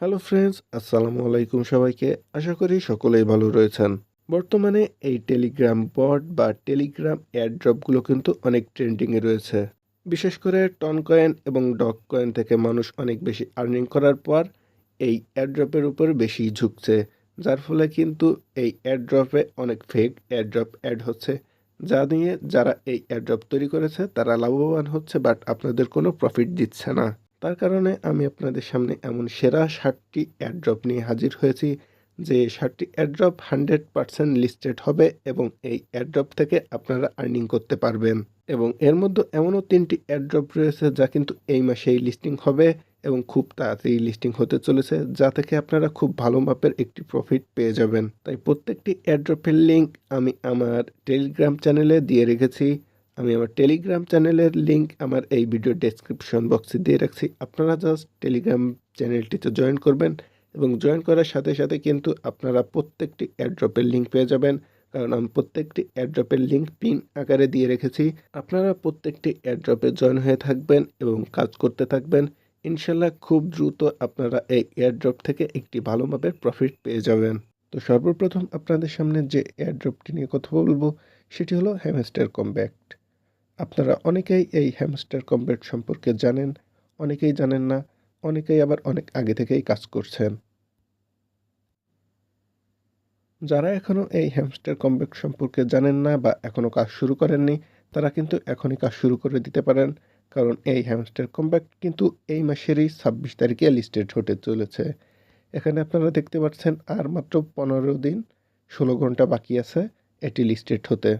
Hello friends আসসালামু আলাইকুম সবাইকে। আশা করি সকলেই ভালো রয়েছেন। বর্তমানে এই টেলিগ্রাম বট বা টেলিগ্রাম এয়ারড্রপগুলো কিন্তু অনেক ট্রেন্ডিংয়ে রয়েছে। বিশেষ করে টন কয়েন এবং ডগ কয়েন থেকে মানুষ অনেক বেশি আর্নিং করার পর এই এয়ারড্রপের উপর বেশি ঝুঁকছে। যার ফলে কিন্তু এই এয়ারড্রপে অনেক ফেক এয়ারড্রপ অ্যাড হচ্ছে। যা নিয়ে যারা এই এয়ারড্রপ তৈরি করেছে, তারা লাভবান হচ্ছে বাট আপনাদের কোনো প্রফিট দিচ্ছে না। তার কারণে আমি আপনাদের সামনে এমন সেরা ষাটটি অ্যাড্রপ নিয়ে হাজির হয়েছি, যে ষাটটি অ্যাড্রপ হান্ড্রেড পারসেন্ট লিস্টেড হবে এবং এই অ্যাড্রপ থেকে আপনারা আর্নিং করতে পারবেন। এবং এর মধ্যে এমনও তিনটি অ্যাড্রপ রয়েছে, যা কিন্তু এই মাসেই লিস্টিং হবে এবং খুব তাড়াতাড়ি লিস্টিং হতে চলেছে, যা থেকে আপনারা খুব ভালো মাপের একটি প্রফিট পেয়ে যাবেন। তাই প্রত্যেকটি অ্যাড্রপের লিঙ্ক আমি আমার টেলিগ্রাম চ্যানেলে দিয়ে রেখেছি। আমি আমার টেলিগ্রাম চ্যানেলের লিংক আমার এই ভিডিও ডেসক্রিপশন বক্সে দিয়ে রাখছি। আপনারা জাস্ট টেলিগ্রাম চ্যানেলটিতে জয়েন করবেন এবং জয়েন করার সাথে সাথে কিন্তু আপনারা প্রত্যেকটি অ্যাড্রপের লিঙ্ক পেয়ে যাবেন। কারণ আমি প্রত্যেকটি অ্যাড্রপের লিঙ্ক পিন আকারে দিয়ে রেখেছি। আপনারা প্রত্যেকটি অ্যাড্রপে জয়েন হয়ে থাকবেন এবং কাজ করতে থাকবেন। ইনশাল্লাহ খুব দ্রুত আপনারা এই এয়ারড্রপ থেকে একটি ভালো মাপের প্রফিট পেয়ে যাবেন। তো সর্বপ্রথম আপনাদের সামনে যে এয়ারড্রপটি নিয়ে কথা বলব, সেটি হলো হ্যামস্টার কম্ব্যাক্ট আপনারা অনেকেই এই হ্যামস্টার কম্ব্যাট সম্পর্কে জানেন, অনেকেই জানেন না, অনেকেই আবার অনেক আগে থেকেই কাজ করছেন। যারা এখনও এই হ্যামস্টার কম্ব্যাট সম্পর্কে জানেন না বা এখনও কাজ শুরু করেননি, তারা কিন্তু এখনই কাজ শুরু করে দিতে পারেন, কারণ এই হ্যামস্টার কম্ব্যাক্ট কিন্তু এই মাসেরই ছাব্বিশ তারিখে লিস্টেড হতে চলেছে। এখানে আপনারা দেখতে পাচ্ছেন আর মাত্র পনেরো দিন, ষোলো ঘণ্টা বাকি আছে, এটি লিস্টেড হতে।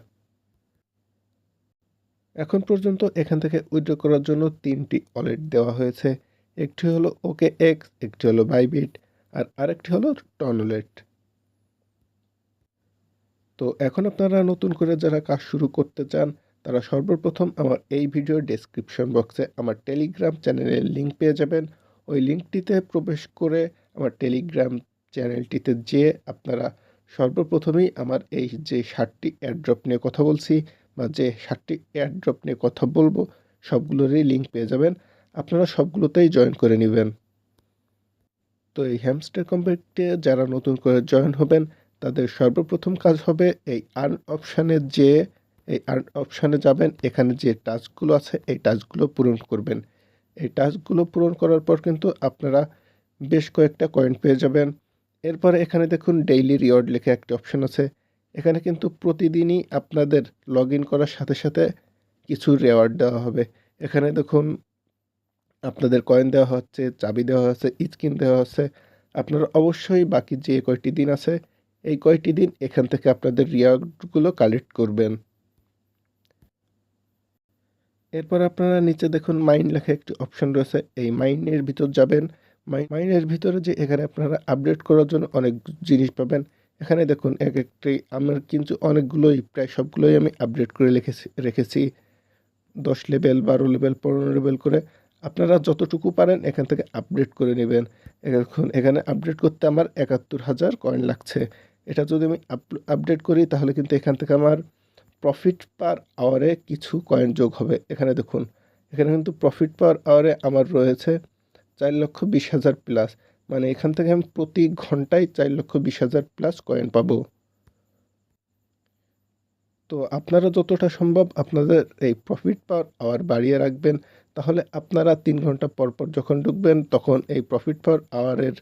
এখন পর্যন্ত এখান থেকে উইথড্র করার জন্য তিনটি ওয়ালেট দেওয়া হয়েছে। একটি হলো ওকে এক্স, একটি হলো বাইবিট, আর আরেকটি হলো টন টনলেট। তো এখন আপনারা নতুন করে যারা কাজ শুরু করতে চান, তারা সর্বপ্রথম আমার এই ভিডিওর ডেসক্রিপশন বক্সে আমার টেলিগ্রাম চ্যানেলের লিঙ্ক পেয়ে যাবেন। ওই লিঙ্কটিতে প্রবেশ করে আমার টেলিগ্রাম চ্যানেলটিতে যেয়ে আপনারা সর্বপ্রথমেই আমার এই যে ষাটটি অ্যাড্রপ নিয়ে কথা বলছি বা যে সাতটি এয়ারড্রপ নিয়ে কথা বলব, সবগুলোরই লিঙ্ক পেয়ে যাবেন। আপনারা সবগুলোতেই জয়েন করে নেবেন। তো এই হ্যামস্টার কোম্পানিতে যারা নতুন করে জয়েন হবেন, তাদের সর্বপ্রথম কাজ হবে এই আর্ন অপশানে যে, এই আর্ন অপশানে যাবেন, এখানে যে টাস্কগুলো আছে, এই টাস্কগুলো পূরণ করবেন। এই টাস্কগুলো পূরণ করার পর কিন্তু আপনারা বেশ কয়েকটা কয়েন পেয়ে যাবেন। এরপরে এখানে দেখুন ডেইলি রিওয়ার্ড লেখে একটা অপশান আছে। এখানে কিন্তু প্রতিদিনই আপনাদের লগ করার সাথে সাথে কিছু রেওয়ার্ড দেওয়া হবে। এখানে দেখুন, আপনাদের কয়েন দেওয়া হচ্ছে, চাবি দেওয়া হচ্ছে স্কিন দেওয়া হচ্ছে। আপনারা অবশ্যই বাকি যে কয়টি দিন আছে, এই কয়টি দিন এখান থেকে আপনাদের রিওয়ার্ডগুলো কালেক্ট করবেন। এরপর আপনারা নিচে দেখুন মাইন্ড লেখা একটি অপশন রয়েছে। এই মাইন্ডের ভিতর যাবেন। মাইন্ডের ভিতরে যে এখানে আপনারা আপডেট করার জন্য অনেক জিনিস পাবেন। এখানে দেখুন এক একটি, আমার কিন্তু অনেকগুলোই, প্রায় সবগুলোই আমি আপডেট করে লিখেছি রেখেছি। দশ লেভেল বারো লেভেল পনেরো লেভেল করে। আপনারা যতটুকু পারেন এখান থেকে আপডেট করে নেবেন। এখন এখানে আপডেট করতে আমার একাত্তর হাজার কয়েন লাগছে। এটা যদি আমি আপডেট করি, তাহলে কিন্তু এখান থেকে আমার প্রফিট পার আওয়ারে কিছু কয়েন যোগ হবে। এখানে দেখুন, এখানে কিন্তু প্রফিট পার আওয়ারে আমার রয়েছে চার লক্ষ বিশ হাজার প্লাস মানে এখান থেকে আমি প্রতি ঘন্টায় চার লক্ষ বিশ হাজার প্লাস কয়েন পাবো। তো আপনারা যতটা সম্ভব আপনাদের এই প্রফিট পাওয়ার আওয়ার বাড়িয়ে রাখবেন, তাহলে আপনারা তিন ঘণ্টা পর পর যখন ঢুকবেন, তখন এই প্রফিট পাওয়ার আওয়ারের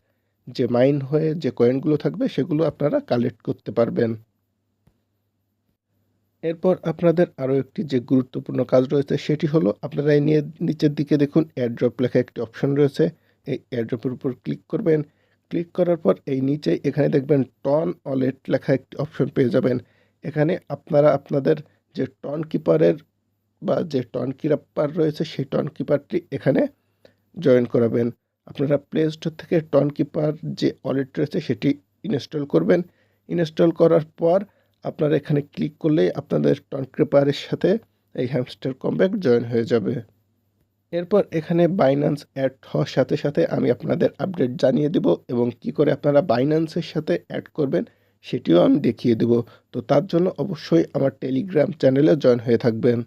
যে মাইন হয়ে যে কয়েনগুলো থাকবে, সেগুলো আপনারা কালেক্ট করতে পারবেন। এরপর আপনাদের আরও একটি যে গুরুত্বপূর্ণ কাজ রয়েছে, সেটি হলো আপনারা এই নিয়ে নিচের দিকে দেখুন এয়ারড্রপ লেখা একটি অপশন রয়েছে। এই এয়ারড্রপের উপর ক্লিক করবেন। ক্লিক করার পর এই নিচে এখানে দেখবেন টন অলেট লেখা একটি অপশন পেয়ে যাবেন। এখানে আপনারা আপনাদের যে টন কিপারের বা যে টন কিপার রয়েছে সেই টন কিপারটি এখানে জয়েন করাবেন। আপনারা প্লে স্টোর থেকে টন কিপার যে ওয়ালেট রয়েছে সেটি ইনস্টল করবেন। ইনস্টল করার পর আপনারা এখানে ক্লিক করলেই আপনাদের টন কিপারের সাথে এই হ্যামস্টার কম্ব্যাক্ট জয়েন হয়ে যাবে। এরপর এখানে বাইন্যান্স অ্যাড হওয়ার সাথে সাথে আমি আপনাদের আপডেট জানিয়ে দেব এবং কি করে আপনারা বাইন্যান্সের সাথে অ্যাড করবেন সেটিও আমি দেখিয়ে দেব। তো তার জন্য অবশ্যই আমার টেলিগ্রাম চ্যানেলে জয়েন হয়ে থাকবেন।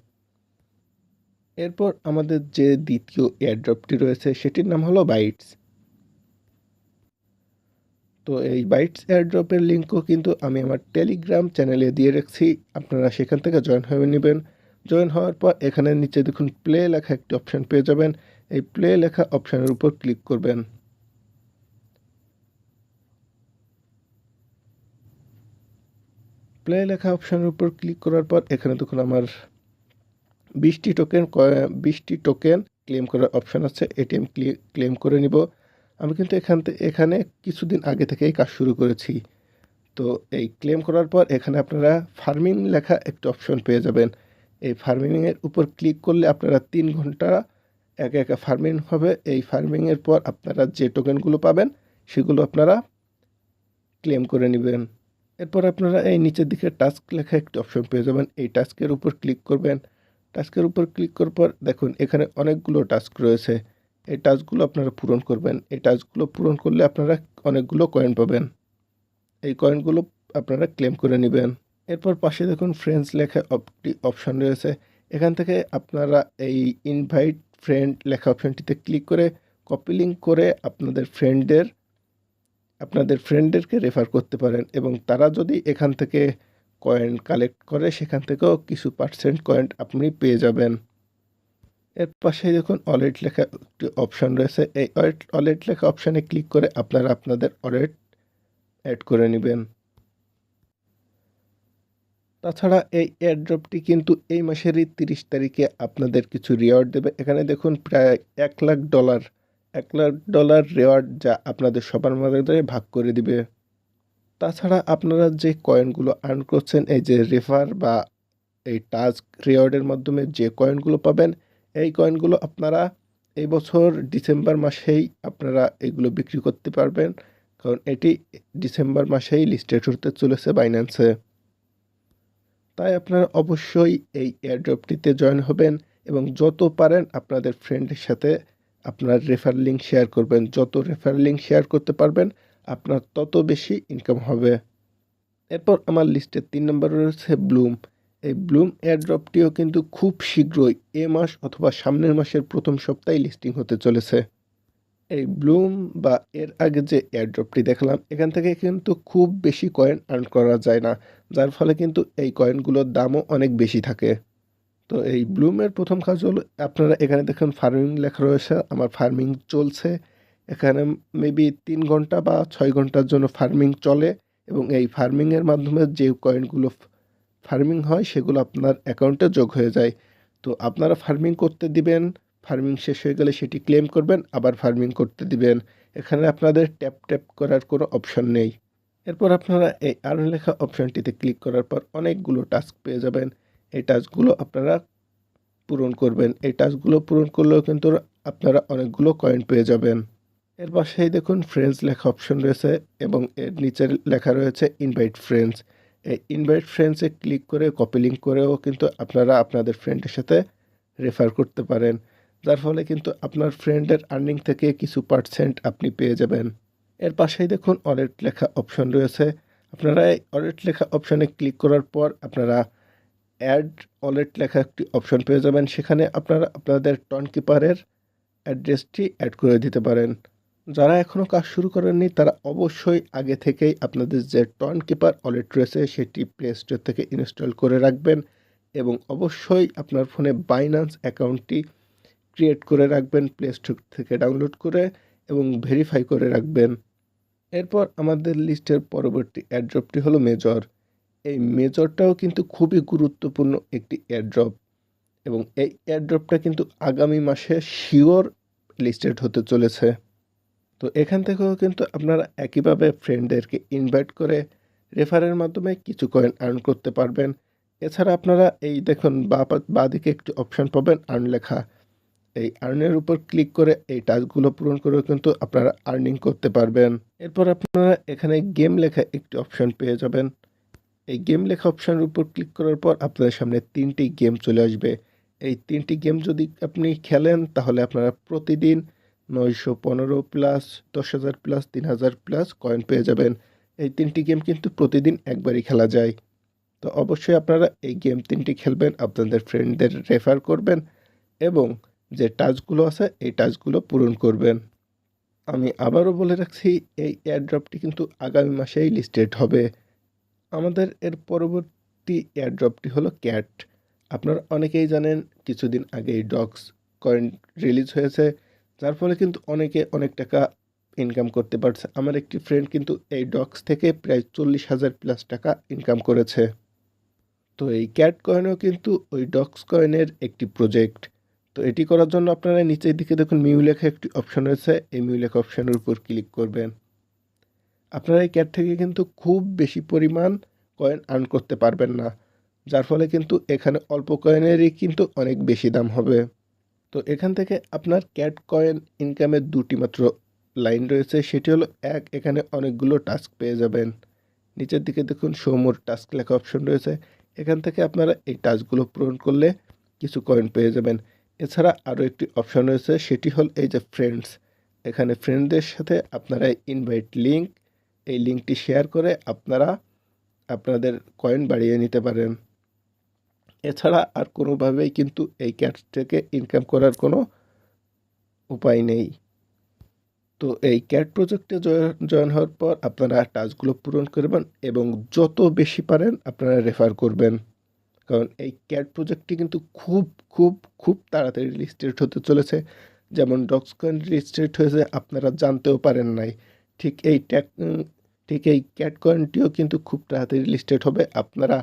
এরপর আমাদের যে দ্বিতীয় এয়ারড্রপটি রয়েছে সেটির নাম হলো বাইটস তো এই বাইটস এয়ারড্রপের লিঙ্কও কিন্তু আমি আমার টেলিগ্রাম চ্যানেলে দিয়ে রাখছি। আপনারা সেখান থেকে জয়েন হয়ে নেবেন। জয়েন হওয়ার পর এখানে নিচে দেখুন প্লে লেখা একটি অপশান পেয়ে যাবেন। এই প্লে লেখা অপশানের উপর ক্লিক করবেন। প্লে লেখা অপশানের উপর ক্লিক করার পর এখানে দেখুন আমার বিশটি টোকেন বিশটি টোকেন ক্লেম করার অপশান আছে। এটি আমি ক্লেম করে নিব। আমি কিন্তু এখান থেকে এখানে কিছুদিন আগে থেকেই কাজ শুরু করেছি। তো এই ক্লেম করার পর এখানে আপনারা ফার্মিং লেখা একটি অপশন পেয়ে যাবেন। এই ফার্মিংয়ের উপর ক্লিক করলে আপনারা তিন ঘণ্টা একে একে ফার্মিং হবে। এই ফার্মিংয়ের পর আপনারা যে টোকেনগুলো পাবেন, সেগুলো আপনারা ক্লেম করে নেবেন। এরপর আপনারা এই নিচের দিকে টাস্ক লেখা একটি অপশন পেয়ে যাবেন। এই টাস্কের উপর ক্লিক করবেন। টাস্কের উপর ক্লিক করার পর দেখুন, এখানে অনেকগুলো টাস্ক রয়েছে। এই টাস্কগুলো আপনারা পূরণ করবেন। এই টাস্কগুলো পূরণ করলে আপনারা অনেকগুলো কয়েন পাবেন। এই কয়েনগুলো আপনারা ক্লেম করে নেবেন। এরপর পাশে দেখুন ফ্রেন্ডস লেখা একটি অপশান রয়েছে। এখান থেকে আপনারা এই ইনভাইট ফ্রেন্ড লেখা অপশানটিতে ক্লিক করে কপি লিঙ্ক করে আপনাদের ফ্রেন্ডদের আপনাদের ফ্রেন্ডদেরকে রেফার করতে পারেন এবং তারা যদি এখান থেকে কয়েন কালেক্ট করে, সেখান থেকেও কিছু পার্সেন্ট কয়েন আপনি পেয়ে যাবেন। এর পাশে দেখুন অলেট লেখা একটি অপশান রয়েছে। এই অলেট লেখা অপশানে ক্লিক করে আপনারা আপনাদের অলেট অ্যাড করে নেবেন। তাছাড়া এই এয়ারড্রপটি কিন্তু এই মাসেরই তিরিশ তারিখে আপনাদের কিছু রিওয়ার্ড দেবে। এখানে দেখুন প্রায় এক লাখ ডলার এক লাখ ডলার রেওয়ার্ড যা আপনাদের সবার মধ্যে ভাগ করে দিবে। তাছাড়া আপনারা যে কয়েনগুলো আর্ন করছেন, এই যে রেফার বা এই টাস্ক রেওয়ার্ডের মাধ্যমে যে কয়েনগুলো পাবেন, এই কয়েনগুলো আপনারা এই বছর ডিসেম্বর মাসেই আপনারা এগুলো বিক্রি করতে পারবেন। কারণ এটি ডিসেম্বর মাসেই লিস্টেড হতে চলেছে বাইন্যান্সে তাই আপনারা অবশ্যই এই এয়ারড্রপটিতে জয়েন হবেন এবং যত পারেন আপনাদের ফ্রেন্ডের সাথে আপনার রেফার লিঙ্ক শেয়ার করবেন। যত রেফার লিঙ্ক শেয়ার করতে পারবেন, আপনার তত বেশি ইনকাম হবে। এরপর আমার লিস্টে তিন নম্বর রয়েছে ব্লুম এই ব্লুম এয়ারড্রপটিও কিন্তু খুব শীঘ্রই এ মাস অথবা সামনের মাসের প্রথম সপ্তাহে লিস্টিং হতে চলেছে। এই ব্লুম বা এর আগে যে এয়ারড্রপটি দেখলাম, এখান থেকে কিন্তু খুব বেশি কয়েন আর্ন করা যায় না, যার ফলে কিন্তু এই কয়েনগুলোর দামও অনেক বেশি থাকে। তো এই ব্লুমের প্রথম কাজ হলো, আপনারা এখানে দেখুন ফার্মিং লেখা রয়েছে, আমার ফার্মিং চলছে। এখানে মেবি তিন ঘণ্টা বা ছয় ঘণ্টার জন্য ফার্মিং চলে এবং এই ফার্মিংয়ের মাধ্যমে যে কয়েনগুলো ফার্মিং হয়, সেগুলো আপনার অ্যাকাউন্টে যোগ হয়ে যায়। তো আপনারা ফার্মিং করতে দিবেন ফার্মিং শেষ হয়ে গেলে সেটি ক্লেম করবেন, আবার ফার্মিং করতে দিবেন। এখানে আপনাদের ট্যাপ ট্যাপ করার কোনো অপশন নেই। এরপর আপনারা এই আর্ন লেখা অপশানটিতে ক্লিক করার পর অনেকগুলো টাস্ক পেয়ে যাবেন। এই টাস্কগুলো আপনারা পূরণ করবেন। এই টাস্কগুলো পূরণ করলেও কিন্তু আপনারা অনেকগুলো কয়েন পেয়ে যাবেন। এর পাশেই দেখুন ফ্রেন্ডস লেখা অপশন রয়েছে এবং এর নিচের লেখা রয়েছে ইনভাইট ফ্রেন্ডস। এই ইনভাইট ফ্রেন্ডসে ক্লিক করে কপি লিঙ্ক করেও কিন্তু আপনারা আপনাদের ফ্রেন্ডের সাথে রেফার করতে পারেন। যার ফলে কিন্তু আপনার ফ্রেন্ডের আর্নিং থেকে কিছু পার্সেন্ট আপনি পেয়ে যাবেন। এর পাশেই দেখুন ওয়ালেট লেখা অপশন রয়েছে। আপনারা এই ওয়ালেট লেখা অপশানে ক্লিক করার পর আপনারা অ্যাড অলেট লেখা একটি অপশন পেয়ে যাবেন। সেখানে আপনারা আপনাদের টন কিপারের অ্যাড্রেসটি অ্যাড করে দিতে পারেন। যারা এখনও কাজ শুরু করেননি, তারা অবশ্যই আগে থেকেই আপনাদের যে টন কিপার ওয়ালেট রয়েছে, সেটি প্লে স্টোর থেকে ইনস্টল করে রাখবেন এবং অবশ্যই আপনার ফোনে বাইন্যান্স অ্যাকাউন্টটি ক্রিয়েট করে রাখবেন প্লে স্টোর থেকে ডাউনলোড করে এবং ভেরিফাই করে রাখবেন। এরপর আমাদের লিস্টের পরবর্তী অ্যাড্রপটি হলো মেজর এই মেজরটাও কিন্তু খুবই গুরুত্বপূর্ণ একটি এয়ারড্রপ এবং এই এয়ারড্রপটা কিন্তু আগামী মাসে শিওর লিস্টেড হতে চলেছে। তো এখান থেকেও কিন্তু আপনারা একইভাবে ফ্রেন্ডদেরকে ইনভাইট করে রেফারের মাধ্যমে কিছু কয়েন আর্ন করতে পারবেন। এছাড়া আপনারা এই দেখুন বা দিকে একটি অপশান পাবেন আর্ন লেখা। এই আর্নের উপর ক্লিক করে এই টাস্কগুলো পূরণ করেও কিন্তু আপনারা আর্নিং করতে পারবেন। এরপর আপনারা এখানে গেম লেখা একটি অপশান পেয়ে যাবেন। এই গেম লেখা অপশানের উপর ক্লিক করার পর আপনাদের সামনে তিনটি গেম চলে আসবে। এই তিনটি গেম যদি আপনি খেলেন, তাহলে আপনারা প্রতিদিন নয়শো পনেরো প্লাস দশ হাজার প্লাস তিন হাজার প্লাস কয়েন পেয়ে যাবেন। এই তিনটি গেম কিন্তু প্রতিদিন একবারই খেলা যায়। তো অবশ্যই আপনারা এই গেম তিনটি খেলবেন, আপনাদের ফ্রেন্ডদের রেফার করবেন এবং যে টাচগুলো আছে, এই টাচগুলো পূরণ করবেন। আমি আবারও বলে রাখছি, এই এয়ারড্রপটি কিন্তু আগামী মাসেই লিস্টেড হবে। আমাদের এর পরবর্তী এয়ারড্রপটি হলো ক্যাট আপনারা অনেকেই জানেন, কিছুদিন আগেই ডগস কয়েন রিলিজ হয়েছে, যার ফলে কিন্তু অনেকে অনেক টাকা ইনকাম করতে পারছে। আমার একটি ফ্রেন্ড কিন্তু এই ডগস থেকে প্রায় চল্লিশ হাজার প্লাস টাকা ইনকাম করেছে। তো এই ক্যাট কয়েনও কিন্তু ওই ডক্স কয়েনের একটি প্রজেক্ট তো এটি করার জন্য আপনারা নিচের দিকে দেখুন মিউ লেখা একটি অপশন রয়েছে। এই মিউ লেখা অপশনের উপর ক্লিক করবেন। আপনারা এই ক্যাট থেকে কিন্তু খুব বেশি পরিমাণ কয়েন আর্ন করতে পারবেন না। যার ফলে কিন্তু এখানে অল্প কয়েনেরই কিন্তু অনেক বেশি দাম হবে। তো এখান থেকে আপনার ক্যাট কয়েন ইনকামের দুটি মাত্র লাইন রয়েছে। সেটি হলো এক, এখানে অনেকগুলো টাস্ক পেয়ে যাবেন। নিচের দিকে দেখুন সৌমোর টাস্ক লেখা অপশন রয়েছে। এখান থেকে আপনারা এই টাস্কগুলো পূরণ করলে কিছু কয়েন পেয়ে যাবেন। এছাড়া আরও একটি অপশন রয়েছে, সেটি হল এই যে ফ্রেন্ডস এখানে ফ্রেন্ডদের সাথে আপনারা ইনভাইট লিঙ্ক এই লিঙ্কটি শেয়ার করে আপনারা আপনাদের কয়েন বাড়িয়ে নিতে পারেন। এছাড়া আর কোনোভাবেই কিন্তু এই ক্যাট থেকে ইনকাম করার কোনো উপায় নেই। তো এই ক্যাট প্রজেক্টে জয়েন হওয়ার পর আপনারা টাস্কগুলো পূরণ করবেন এবং যত বেশি পারেন আপনারা রেফার করবেন। কারণ এই ক্যাট প্রজেক্টটি কিন্তু খুব খুব খুব তাড়াতাড়ি লিস্টেড হতে চলেছে। যেমন ডক্সকয়েন লিস্টেড হয়েছে, আপনারা জানতেও পারেন নাই। ঠিক এই ট্যাক ঠিক এই ক্যাট কয়েনটিও কিন্তু খুব তাড়াতাড়ি লিস্টেড হবে। আপনারা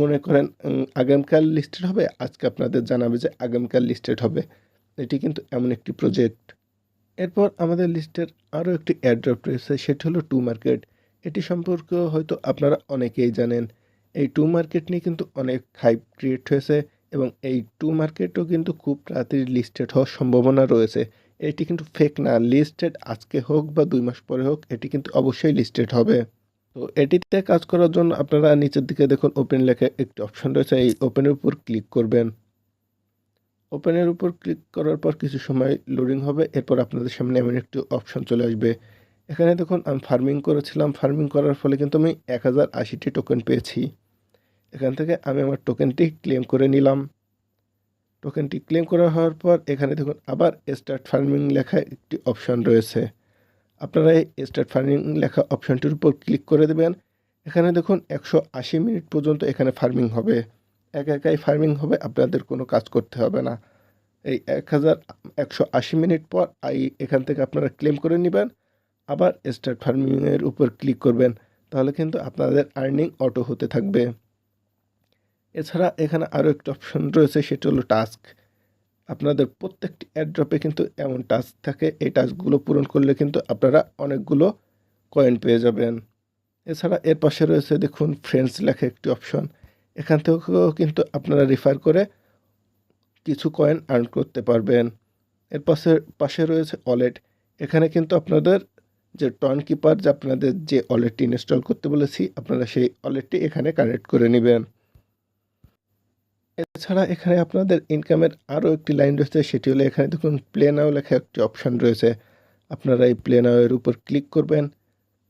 মনে করেন আগামীকাল লিস্টেড হবে। আজকে আপনাদের জানাবে যে আগামীকাল লিস্টেড হবে। এটি কিন্তু এমন একটি প্রজেক্ট এরপর আমাদের লিস্টের আরও একটি অ্যাড্রপ রয়েছে, সেটি হলো টু মার্কেট এটি সম্পর্কে হয়তো আপনারা অনেকেই জানেন। এই টু মার্কেট নিয়ে কিন্তু অনেক হাইপ ক্রিয়েট হয়েছে এবং এই টু মার্কেটও কিন্তু খুব তাড়াতাড়ি লিস্টেড হওয়ার সম্ভাবনা রয়েছে। এটি কিন্তু ফেক না লিস্টেড আজকে হোক বা দুই মাস পরে হোক, এটি কিন্তু অবশ্যই লিস্টেড হবে। তো এটিতে কাজ করার জন্য আপনারা নিচের দিকে দেখুন ওপেন লেখা একটি অপশন রয়েছে, এই ওপেনের উপর ক্লিক করবেন। ওপেনের উপর ক্লিক করার পর কিছু সময় লোডিং হবে, এরপর আপনাদের সামনে এমন একটি অপশন চলে আসবে। এখানে দেখুন, আমি ফার্মিং করেছিলাম ফার্মিং করার ফলে কিন্তু আমি এক হাজার আশিটি টোকেন পেয়েছি। এখান থেকে আমি আমার টোকেনটি ক্লেম করে নিলাম। টোকেনটি ক্লেম করা হওয়ার পর এখানে দেখুন আবার স্টার্ট ফার্মিং লেখা একটি অপশন রয়েছে। আপনারা এই স্টার্ট ফার্মিং লেখা অপশনটির উপর ক্লিক করে দেবেন। এখানে দেখুন একশো আশি মিনিট পর্যন্ত এখানে ফার্মিং হবে। এক একাই ফার্মিং হবে, আপনাদের কোনো কাজ করতে হবে না। এই এক হাজার একশো আশি মিনিট পর আই এখান থেকে আপনারা ক্লেম করে নেবেন। আবার স্টার্ট ফার্মিংয়ের উপর ক্লিক করবেন। তাহলে কিন্তু আপনাদের আর্নিং অটো হতে থাকবে। এছাড়া এখানে আরও একটি অপশন রয়েছে, সেটি হলো টাস্ক আপনাদের প্রত্যেকটি অ্যাড্রপে কিন্তু এমন টাস্ক থাকে। এই টাস্কগুলো পূরণ করলে কিন্তু আপনারা অনেকগুলো কয়েন পেয়ে যাবেন। এছাড়া এর পাশে রয়েছে দেখুন ফ্রেন্ডস লেখা একটি অপশন এখান থেকেও কিন্তু আপনারা রেফার করে কিছু কয়েন আর্ন করতে পারবেন। এর পাশে পাশে রয়েছে ওয়ালেট এখানে কিন্তু আপনাদের যে টন কিপার যে আপনাদের যে ওয়ালেটটি ইনস্টল করতে বলেছি, আপনারা সেই ওয়ালেটটি এখানে কানেক্ট করে নেবেন। এছাড়া এখানে আপনাদের ইনকামের আরও একটি লাইন রয়েছে, সেটি হলো এখানে দেখুন প্লে নাও লেখা একটি অপশান রয়েছে। আপনারা এই প্লে নাওয়ের উপর ক্লিক করবেন।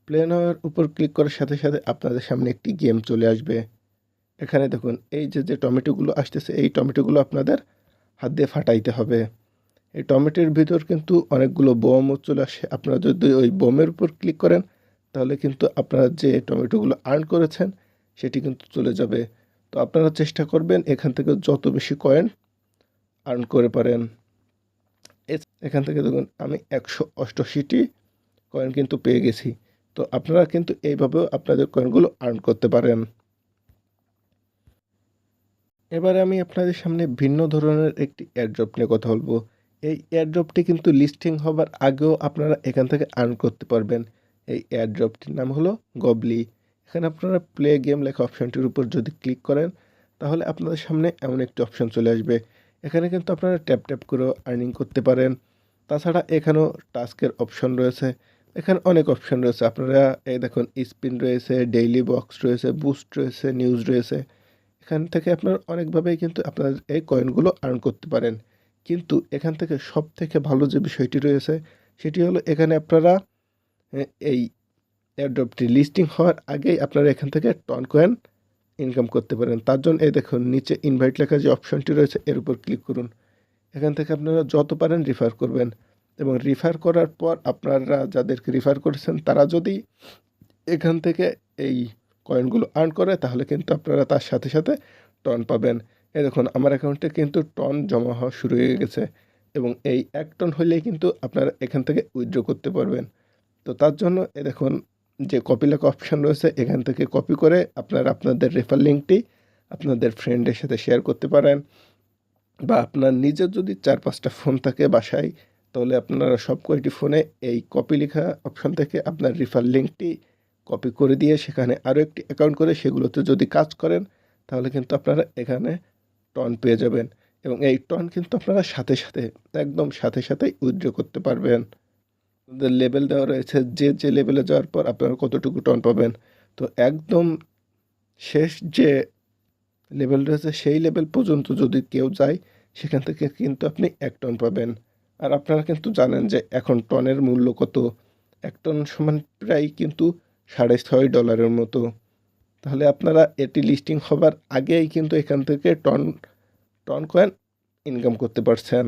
প্লে নাওয়ের উপর ক্লিক করার সাথে সাথে আপনাদের সামনে একটি গেম চলে আসবে। এখানে দেখুন, এই যে যে টমেটোগুলো আসতেছে, এই টমেটোগুলো আপনাদের হাত দিয়ে ফাটাইতে হবে। এই টমেটোর ভিতর কিন্তু অনেকগুলো বোমও চলে আসে। আপনারা যদি ওই বোমের উপর ক্লিক করেন, তাহলে কিন্তু আপনারা যে টমেটোগুলো আর্ন করেছেন, সেটি কিন্তু চলে যাবে। তো আপনারা চেষ্টা করবেন এখান থেকে যত বেশি কয়েন আর্ন করে পারেন। এখান থেকে দেখুন, আমি একশো অষ্টআশিটি কয়েন কিন্তু পেয়ে গেছি। তো আপনারা কিন্তু এইভাবেও আপনাদের কয়েনগুলো আর্ন করতে পারেন। এবারে আমি আপনাদের সামনে ভিন্ন ধরনের একটি এয়ারড্রপ নিয়ে কথা বলব। এই এয়ারড্রপটি কিন্তু লিস্টিং হবার আগেও আপনারা এখান থেকে আর্ন করতে পারবেন। এই এয়ারড্রপটির নাম হলো গবলি এখানে আপনারা প্লে গেম লেখা অপশানটির উপর যদি ক্লিক করেন, তাহলে আপনাদের সামনে এমন একটি অপশান চলে আসবে। এখানে কিন্তু আপনারা ট্যাপ ট্যাপ করেও আর্নিং করতে পারেন। তাছাড়া এখানেও টাস্কের অপশন রয়েছে। এখানে অনেক অপশন রয়েছে। আপনারা এই দেখুন স্পিন রয়েছে ডেইলি বক্স রয়েছে বুস্ট রয়েছে নিউজ রয়েছে। এখান থেকে আপনারা অনেকভাবেই কিন্তু আপনার এই কয়েনগুলো আর্ন করতে পারেন। কিন্তু এখান থেকে সব থেকে ভালো যে বিষয়টি রয়েছে, সেটি হলো এখানে আপনারা এই এয়ারড্রপটি লিস্টিং হওয়ার আগেই আপনারা এখান থেকে টন কয়েন ইনকাম করতে পারেন। তার জন্য এই দেখুন, নিচে ইনভাইট লেখা যে অপশনটি রয়েছে, এর উপর ক্লিক করুন। এখান থেকে আপনারা যত পারেন রিফার করবেন এবং রিফার করার পর আপনারা যাদেরকে রিফার করেছেন, তারা যদি এখান থেকে এই কয়েনগুলো আর্ন করে, তাহলে কিন্তু আপনারা তার সাথে সাথে টন পাবেন। এ দেখুন, আমার অ্যাকাউন্টে কিন্তু টন জমা হওয়া শুরু হয়ে গেছে এবং এই এক টন হলেই কিন্তু আপনারা এখান থেকে উইথড্র করতে পারবেন। তো তার জন্য এ দেখুন যে কপি লেখা অপশান রয়েছে, এখান থেকে কপি করে আপনারা আপনাদের রেফার লিঙ্কটি আপনাদের ফ্রেন্ডের সাথে শেয়ার করতে পারেন। বা আপনার নিজের যদি চার পাঁচটা ফোন থাকে বাসায়, তাহলে আপনারা সব কয়টি ফোনে এই কপি লেখা অপশান থেকে আপনার রিফার লিঙ্কটি কপি করে দিয়ে সেখানে আরও একটি অ্যাকাউন্ট করে সেগুলোতে যদি কাজ করেন, তাহলে কিন্তু আপনারা এখানে টন পেয়ে যাবেন। এবং এই টন কিন্তু আপনারা সাথে সাথে, একদম সাথে সাথেই উইথড্র করতে পারবেন। লেভেল দেওয়া রয়েছে, যে যে লেভেলে যাওয়ার পর আপনারা কতটুকু টন পাবেন। তো একদম শেষ যে লেভেল রয়েছে, সেই লেভেল পর্যন্ত যদি কেউ যায়, সেখান থেকে কিন্তু আপনি এক টন পাবেন। আর আপনারা কিন্তু জানেন যে এখন টনের মূল্য কত। এক টন সমান প্রায় কিন্তু সাড়ে ছয় ডলারের মতো। তাহলে আপনারা এটি লিস্টিং হবার আগেই কিন্তু এখান থেকে টন টন কয়েন ইনকাম করতে পারছেন।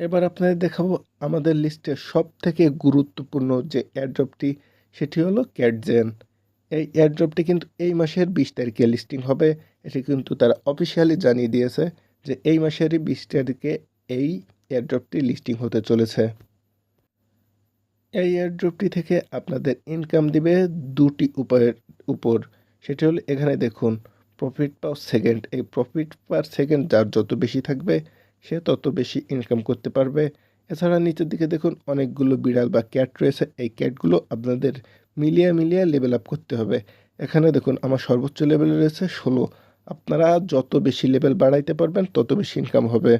এবার আপনাদের দেখাবো আমাদের লিস্টের সব থেকে গুরুত্বপূর্ণ যে এয়ারড্রপটি সেটি হলো ক্যাটজেন এই এয়ারড্রপটি কিন্তু এই মাসের বিশ তারিখে লিস্টিং হবে। এটি কিন্তু তারা অফিসিয়ালি জানিয়ে দিয়েছে যে এই মাসেরই বিশ তারিখে এই এয়ারড্রপটি লিস্টিং হতে চলেছে। এই এয়ারড্রপটি থেকে আপনাদের ইনকাম দিবে দুটি উপায়ের উপর। সেটি হলো এখানে দেখুন প্রফিট পার সেকেন্ড এই প্রফিট পার সেকেন্ড যার যত বেশি থাকবে সে তত বেশি ইনকাম করতে পারবে। এছাড়া নিচের দিকে দেখুন, অনেকগুলো বিড়াল বা ক্যাট রয়েছে। এই ক্যাটগুলো আপনাদের মিলিয়ে মিলিয়ে লেভেল আপ করতে হবে। এখানে দেখুন, আমার সর্বোচ্চ লেভেল রয়েছে ষোলো। আপনারা যত বেশি লেভেল বাড়াইতে পারবেন, তত বেশি ইনকাম হবে।